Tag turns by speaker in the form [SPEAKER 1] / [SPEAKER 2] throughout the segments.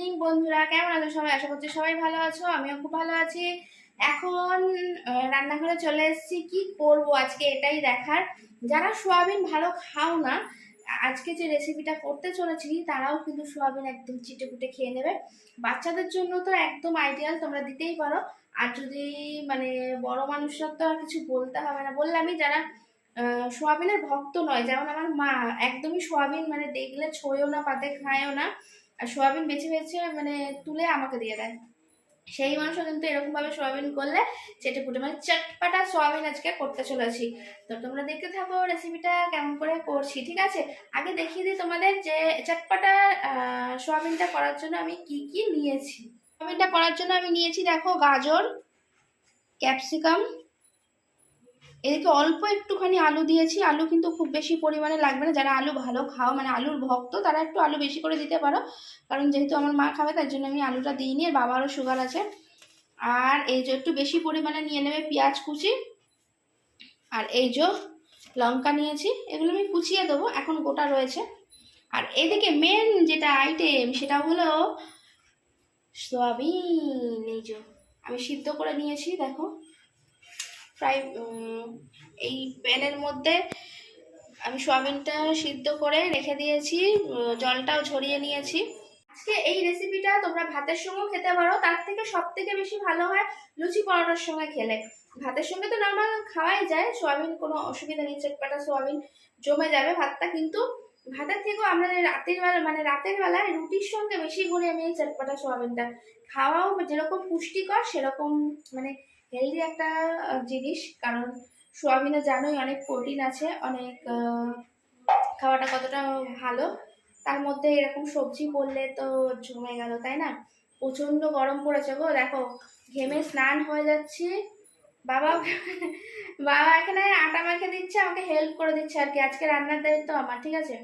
[SPEAKER 1] Evening বন্ধুরা। কেমন আছো সবাই? আশা করছি সবাই ভালো আছো, আমিও খুব ভালো আছি। এখন রান্নাঘরে চলে এসেছি। কি করব আজকে এটাই দেখার। যারা সোয়াবিন ভালো খাও না, আজকে যে রেসিপিটা করতে চলেছি, তারাও কিন্তু সোয়াবিন একদম চিটে কুটে খেয়ে নেবে। বাচ্চাদের জন্য তো একদম আইডিয়াল তোমরা দিতেই পারো। আর যদি মানে বড় মানুষরা তো আর কিছু বলতে হবে না। বললামই যারা সোয়াবিনের ভক্ত নয়, যেমন আমার মা, একদমই সোয়াবিন মানে দেখলে ছোঁয়ও না, পাতে খায়ও না। আর সোয়াবিন বেছে বেছে মানে তুলে আমাকে দিয়ে দেয়। সেই মানুষও কিন্তু এরকম ভাবে সোয়াবিন করলে চেটে পুটে মানে চটপাটা সোয়াবিন আজকে করতে চলেছি। তো তোমরা দেখতে থাকো রেসিপিটা কেমন করে করছি, ঠিক আছে? আগে দেখিয়ে দিই তোমাদের যে চটপাটা সোয়াবিনটা করার জন্য আমি কি কি নিয়েছি। সোয়াবিনটা করার জন্য আমি নিয়েছি, দেখো গাজর, ক্যাপসিকাম এদিকে অল্প একটুখানি আলু দিয়েছি। আলু কিন্তু খুব বেশি পরিমাণে লাগবে না। যারা আলু ভালো খাও মানে আলুর ভক্ত, তারা একটু আলু বেশি করে দিতে পারো। কারণ যেহেতু আমার মা খাবে, তার জন্য আমি আলুটা দিইনি, আর বাবারও সুগার আছে। আর এই যে একটু বেশি পরিমাণে নিয়ে নেবে পেঁয়াজ কুচি। আর এই যে লঙ্কা নিয়েছি, এগুলো আমি কুচিয়ে দেবো, এখন গোটা রয়েছে। আর এদিকে মেন যেটা আইটেম সেটা হলো সোয়াবিন এই যে। আমি সিদ্ধ করে নিয়েছি, দেখো। প্রায় এই প্যানের মধ্যে আমি সোয়াবিনটা সিদ্ধ করে রেখে দিয়েছি জলটাও ঝরিয়ে নিয়েছি। আজকে এই রেসিপিটা তোমরা ভাতের সঙ্গেও খেতে পারো, তার থেকে সব থেকে বেশি ভালো হয় লুচি পরোটার সঙ্গে খেলে। ভাতের সঙ্গে তো নর্মাল খাওয়াই যায়, সোয়াবিন কোনো অসুবিধা নেই, চটপাটা সোয়াবিন জমে যাবে ভাতটা, কিন্তু ভাতের থেকেও আমরা রাতের বেলা মানে রাতের বেলায় রুটির সঙ্গে বেশি করে আমি এই চটপাটা সোয়াবিনটা খাওয়াও যেরকম পুষ্টিকর, সেরকম মানে হেলদি একটা জিনিস। কারণ সোয়াবিনে জানোই অনেক প্রোটিন আছে, অনেক খাওয়াটা কতটা ভালো। তার মধ্যে এরকম সবজি পড়লে তো জমে গেল, তাই না? প্রচণ্ড গরম পড়েছে গো, দেখো, ঘেমে স্নান হয়ে যাচ্ছে। বাবা বাবা এখানে আটা মেখে দিচ্ছে, আমাকে হেল্প করে দিচ্ছে আর কি। আজকে রান্নার দায়িত্ব আমার, ঠিক আছে?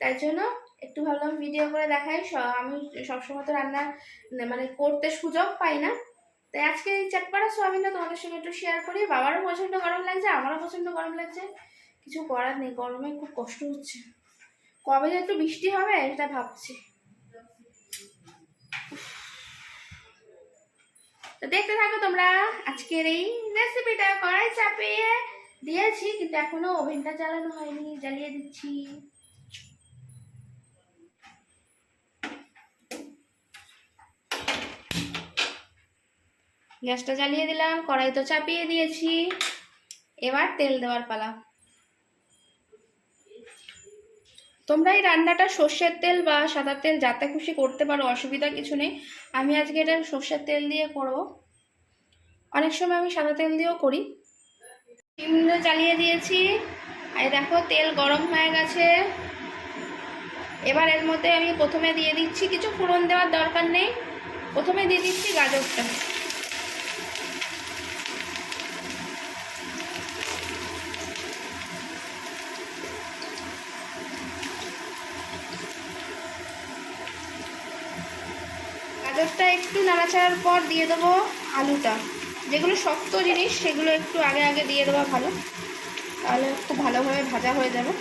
[SPEAKER 1] তাই জন্য একটু ভাবলাম ভিডিও করে দেখাই। আমি সবসময় তো রান্না মানে করতে সুযোগ পাই না। তাই আজকে এই চাটপাড়া সোয়াবিনটা তোমাদের সঙ্গে একটু শেয়ার করি। বাবারও প্রচণ্ড গরম লাগছে, আমারও প্রচণ্ড গরম লাগছে। কিছু করার নেই, গরমে খুব কষ্ট হচ্ছে। কবে যে একটু বৃষ্টি হবে এটা ভাবছি। দেখতে থাকো তোমরা, আজকের এই রেসিপিটা কড়াই চাপিয়ে দিয়েছি, কিন্তু এখনও ওভেনটা চালানো হয়নি, জ্বালিয়ে দিচ্ছি। গ্যাসটা জ্বালিয়ে দিলাম, কড়াই তো চাপিয়ে দিয়েছি। এবার তেল দেওয়ার পালা। তোমরা এই রান্নাটা সর্ষের তেল বা সাদা তেল যাতে খুশি করতে পারো, অসুবিধা কিছু নেই। আমি আজকে এটা সর্ষের তেল দিয়ে করব। অনেক সময় আমি সাদা তেল দিয়েও করি। ডিমটা জ্বালিয়ে দিয়েছি। আর দেখো, তেল গরম হয়ে গেছে। এবার এর মধ্যে আমি প্রথমে দিয়ে দিচ্ছি কিছু ফোড়ন দেওয়ার দরকার নেই। প্রথমে দিয়ে দিচ্ছি গাজরটা। গাজরটা একটু নাড়াচাড়ার পর দিয়ে দেবো আলুটা। যেগুলো শক্ত জিনিস, সেগুলো একটু আগে আগে দিয়ে দেওয়া ভালো। তাহলে খুব ভালোভাবে ভাজা হয়ে যাবে।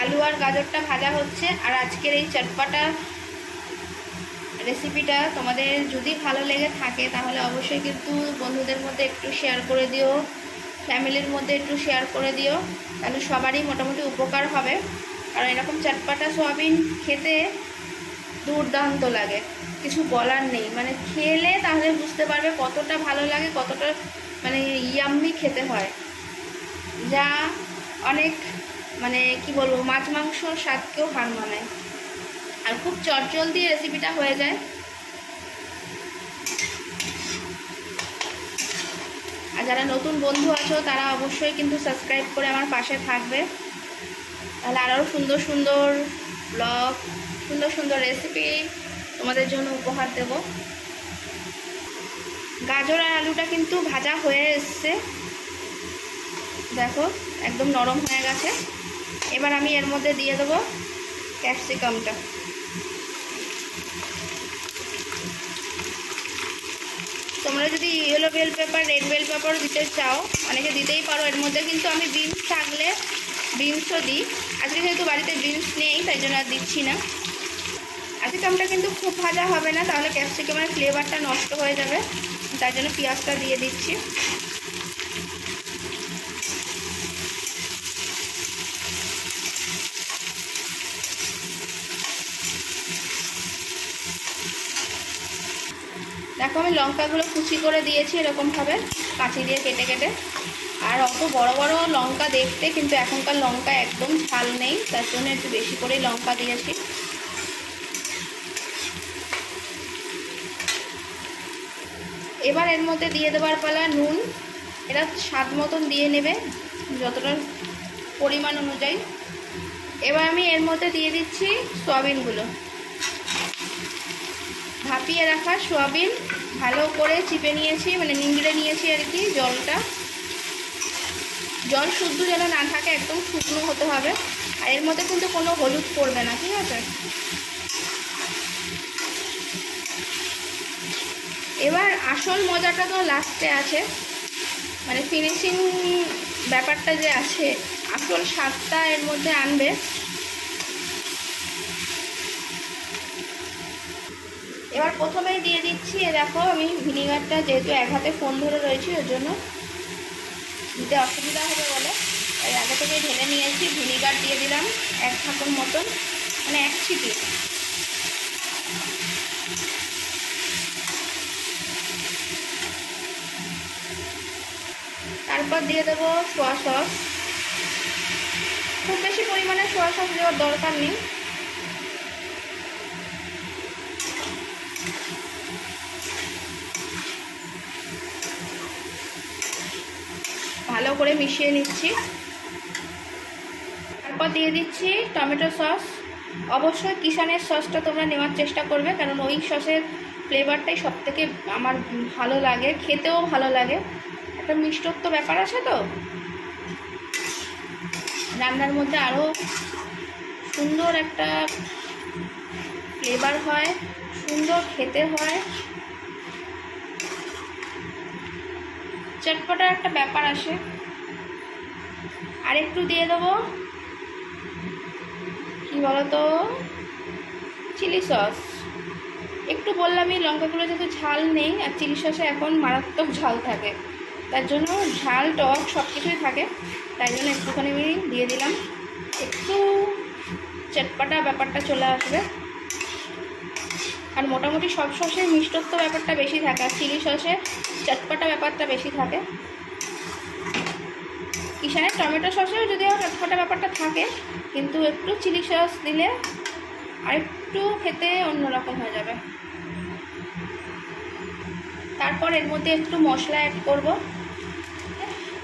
[SPEAKER 1] আলু আর গাজরটা ভাজা হচ্ছে, আর আজকের এই চটপাটা রেসিপিটা তোমাদের যদি ভালো লেগে থাকে, তাহলে অবশ্যই কিন্তু বন্ধুদের মধ্যে একটু শেয়ার করে দিও ফ্যামিলির মধ্যে একটু শেয়ার করে দিও, তাহলে সবারই মোটামুটি উপকার হবে। কারণ এরকম চটপাটা সোয়াবিন খেতে দুর্দান্ত লাগে, কিছু বলার নেই। মানে খেলে তাহলে বুঝতে পারবে কতটা ভালো লাগে, কতটা মানে ইয়াম্মি খেতে হয়। যা অনেক মানে কি বলব, মাছ মাংসর স্বাদকেও হার মানায়। আর খুব চটজলদি রেসিপিটা হয়ে যায়। আর যারা নতুন বন্ধু আছো, তারা অবশ্যই কিন্তু সাবস্ক্রাইব করে আমার পাশে থাকবে। তাহলে আরও সুন্দর সুন্দর ব্লগ সুন্দর সুন্দর রেসিপি তোমাদের জন্য উপহার দেব। গাজর আর আলুটা কিন্তু ভাজা হয়ে এসছে। দেখো, একদম নরম হয়ে গেছে। এবার আমি এর মধ্যে দিয়ে দেবো ক্যাপসিকামটা তোমার যদি yellow bell pepper red bell পেপারও দিতে চাও, অনেকে দিতেই পারো। এর মধ্যে কিন্তু আমি বিনস থাকলে বিনসও দিই। আজকে যেহেতু বাড়িতে বিনস নেই, তাই জন্য আর দিচ্ছি না। আজকে ক্যাপসিকামটা কিন্তু খুব ভাজা হবে না, তাহলে ক্যাপসিকামের ফ্লেভারটা নষ্ট হয়ে যাবে। তার জন্য পেঁয়াজটা দিয়ে দিচ্ছি। দেখো, আমি লঙ্কাগুলো কুচি করে দিয়েছি এরকমভাবে কাঁচি দিয়ে কেটে কেটে। আর অত বড় বড় লঙ্কা দেখতে কিন্তু এখনকার লঙ্কা একদম ঝাল নেই, তার জন্য একটু বেশি করেই লঙ্কা দিয়েছি। এবার এর মধ্যে দিয়ে দেওয়ার পালা নুন এটা স্বাদ মতন দিয়ে নেবে, যতটা পরিমাণ অনুযায়ী। এবার আমি এর মধ্যে দিয়ে দিচ্ছি সয়াবিনগুলো। ভাপিয়ে রাখা সোয়াবিন। ভালো করে চিপে নিয়েছি মানে নিংড়ে নিয়েছি আর কি জলটা। জল শুদ্ধ যেন না থাকে, একদম শুকনো হতে হবে। আর এর মধ্যে কিন্তু কোনো হলুদ পড়বে না, ঠিক আছে? এবার আসল মজাটা তো লাস্টে আছে। মানে ফিনিশিং ব্যাপারটা যে আছে, আসল স্বাদটা এর মধ্যে আনবে। এবার প্রথমেই দিয়ে দিচ্ছি, এ দেখো আমি ভিনিগারটা যেহেতু এক হাতে ফোন ধরে রয়েছি, ওর জন্য দিতে অসুবিধা হবে বলে। আগে থেকে ঢেলে নিয়েছি, ভিনিগার দিয়ে দিলাম এক ঠাকুর মতন মানে এক ছিটি তারপর দিয়ে দেবো সোয়া সস। খুব বেশি পরিমাণে সোয়া সস দেওয়ার দরকার নেই। ভালো করে মিশিয়ে নিচ্ছি। তারপর দিয়ে দিচ্ছি টমেটো সস। অবশ্যই কিষানের সসটা তোমরা নেওয়ার চেষ্টা করবে, কারণ ওই সসের ফ্লেভারটাই সব থেকে আমার ভালো লাগে, খেতেও ভালো লাগে। একটা মিষ্টত্ব ব্যাপার আছে তো? রান্নার মধ্যে আরও সুন্দর একটা ফ্লেভার হয়, সুন্দর খেতে হয়। চটপটা একটা ব্যাপার আসে আর একটু দিয়ে দেবো। কি বলতো? Chilli sauce. একটু বললামই, লঙ্কাগুলো যেহেতু ঝাল নেই, আর চিলি সসে এখন মারাত্মক ঝাল থাকে। তার জন্য ঝাল, টক সব কিছুই থাকে। তাই জন্য একটুখানি দিয়ে দিলাম। একটু চটপাটা ব্যাপারটা চলে আসবে। আর মোটামুটি সব সসে মিষ্টত্ব ব্যাপারটা বেশি থাকে, আর চিলি সসে চটপাটা ব্যাপারটা বেশি থাকে। কিষানের টমেটো সসেও যদিও চটপাটা ব্যাপারটা থাকে, কিন্তু একটু চিলি সস দিলে আর একটু খেতে অন্যরকম হয়ে যাবে। তারপর এর মধ্যে একটু মশলা অ্যাড করব।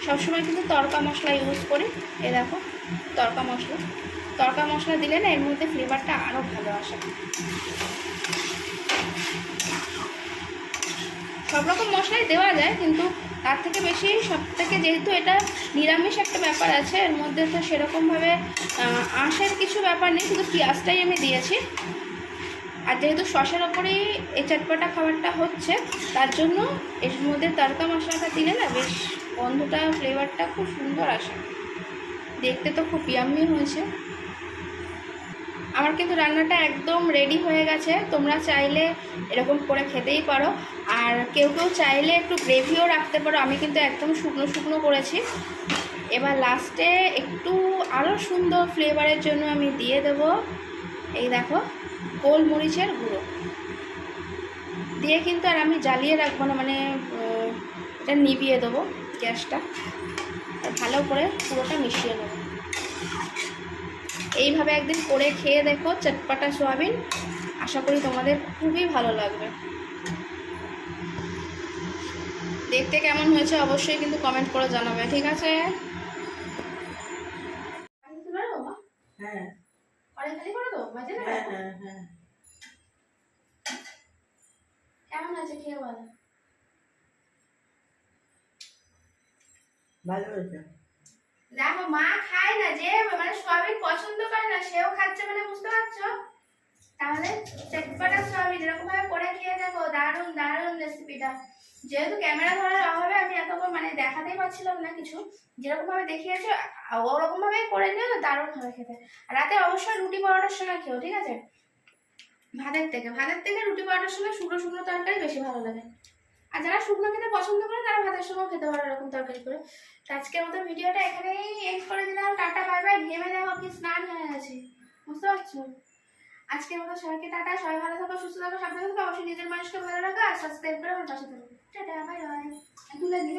[SPEAKER 1] সবসময় কিন্তু তড়কা মশলা ইউজ করি। এ দেখো তড়কা মশলা। তড়কা মশলা দিলে না এর মধ্যে ফ্লেভারটা আরও ভালো আসে। সব রকম মশলাই দেওয়া যায়, কিন্তু তার থেকে বেশি সব থেকে যেহেতু এটা নিরামিষ একটা ব্যাপার আছে, এর মধ্যে তো সেরকমভাবে আঁশের কিছু ব্যাপার নেই, শুধু পেঁয়াজটাই আমি দিয়েছি। আর যেহেতু সসের ওপরেই এই চটপটা খাবারটা হচ্ছে, তার জন্য এর মধ্যে তড়কা মশলাটা দিলে না বেশ গন্ধটা ফ্লেভারটা খুব সুন্দর আসে। দেখতে তো খুব ইয়াম্মি হয়েছে। আমার কিন্তু রান্নাটা একদম রেডি হয়ে গেছে। তোমরা চাইলে এরকম করে খেতেই পারো। আর কেউ কেউ চাইলে একটু গ্রেভিও রাখতে পারো। আমি কিন্তু একদম শুকনো শুকনো করেছি। এবার লাস্টে একটু আরও সুন্দর ফ্লেভারের জন্য আমি দিয়ে দেব। এই দেখো, গোলমরিচের গুঁড়ো। দিয়ে কিন্তু আর আমি জ্বালিয়ে রাখব না মানে এটা নিভিয়ে দেবো গ্যাসটা। ভালো করে পুরোটা মিশিয়ে নেব। এইভাবে একদিন করে খেয়ে দেখো চটপাটা সোয়াবিন। আশা করি তোমাদের খুবই ভালো লাগবে। দেখতে কেমন হয়েছে অবশ্যই কিন্তু কমেন্ট করে জানাবে ঠিক আছে?
[SPEAKER 2] হ্যাঁ হ্যাঁ হ্যাঁ। হ্যাঁ
[SPEAKER 1] কেমন আছে খেয়ে বলো
[SPEAKER 2] ভালো হয়েছে।
[SPEAKER 1] দেখো, মা খায় না যে মানে সোয়াবিন পছন্দ করে না, সেও খাচ্ছে মানে বুঝতে পারছ? তাহলে চটপটা সয়াবিন এরকম ভাবে করে খেয়ে দেখো, দারুণ দারুণ রেসিপিটা যেহেতু ক্যামেরা ধরার অভাবে আমি এতক্ষণ মানে দেখাতেই পারছিলাম না কিছু যেরকম ভাবে দেখিয়েছে ওরকম ভাবে করে নিও দারুণ হবে খেতে। রাতে অবশ্যই রুটি পরোটার সময় খেও, ঠিক আছে? ভাতের থেকে ভাতের থেকে রুটি পরোটার সময় শুকনো শুকনো তরকারি বেশি ভালো লাগে। আর যারা শুকনো খেতে পছন্দ করে, তারা ভাতের সময় খেতে পারে এরকম তরকারি করে। তো আজকের মতো ভিডিওটা এখানেই এন্ড করে দিলাম। টাটা বাই বাই ঘেমে দেখো কি স্নান হয়ে গেছে। বুঝতে পারছ? আজকে মতো সবাইকে টাটা, সবাই ভালো থাকো, সুস্থ থাকো, সাবধানে থাকো, অবশ্যই নিজের মানুষকে ভালো রাখো আর সাবস্ক্রাইব করে আমার পাশে থাকো। টাটা বাই বাই তুলে দিই